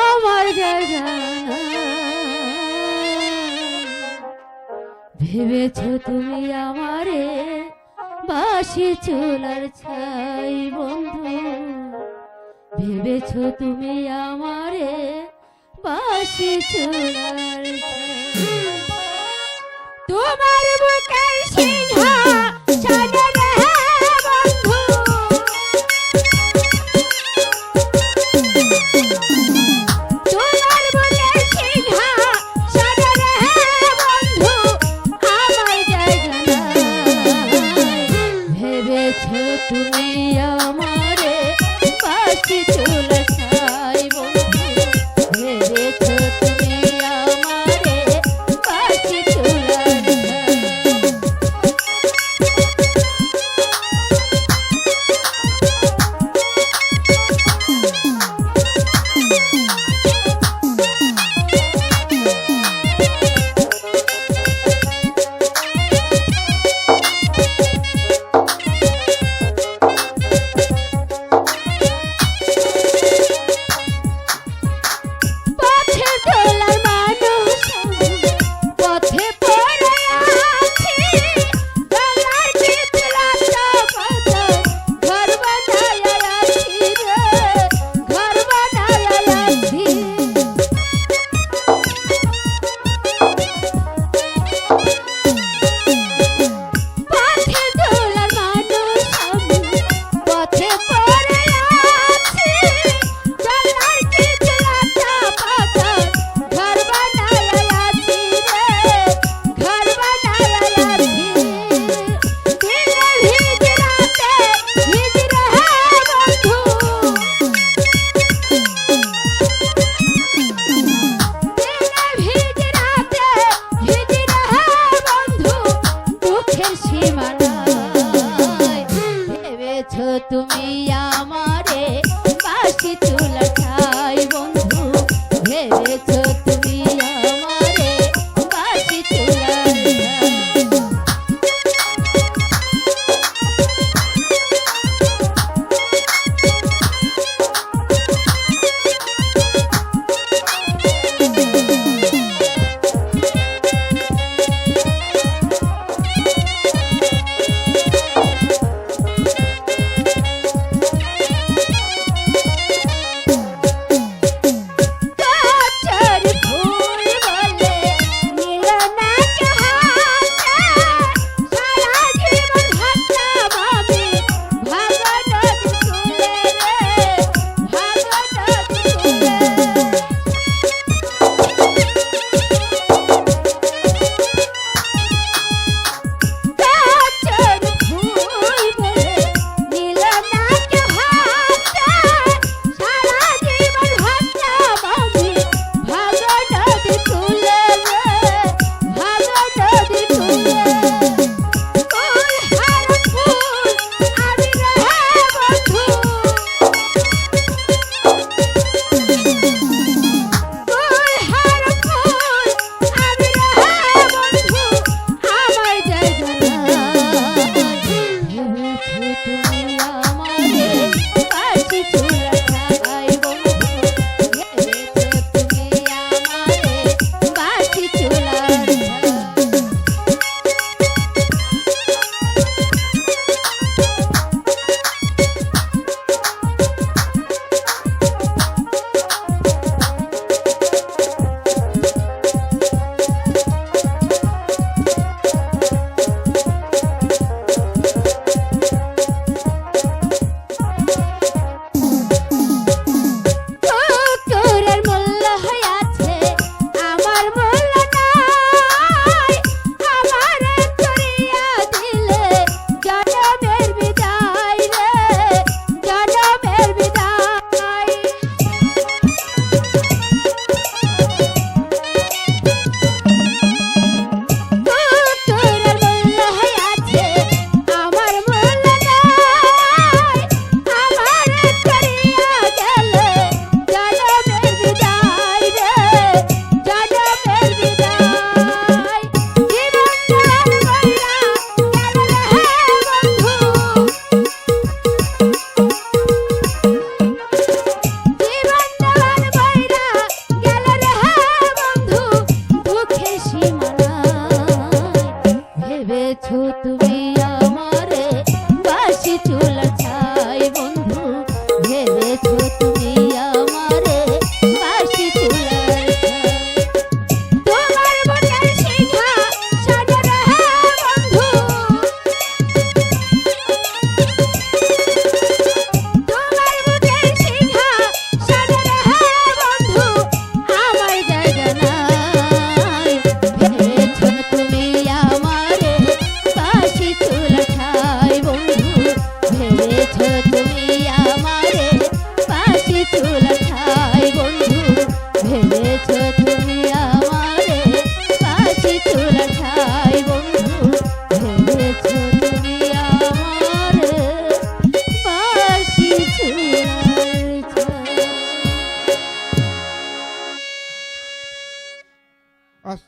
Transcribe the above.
আমার জায়গা। ভেবেছ তুমি আমারে বাসি চুলার ছাই, বন্ধু? ভেবেছ তুমি আমারে বাসি চুলার তোমার বুকে তুমি আ take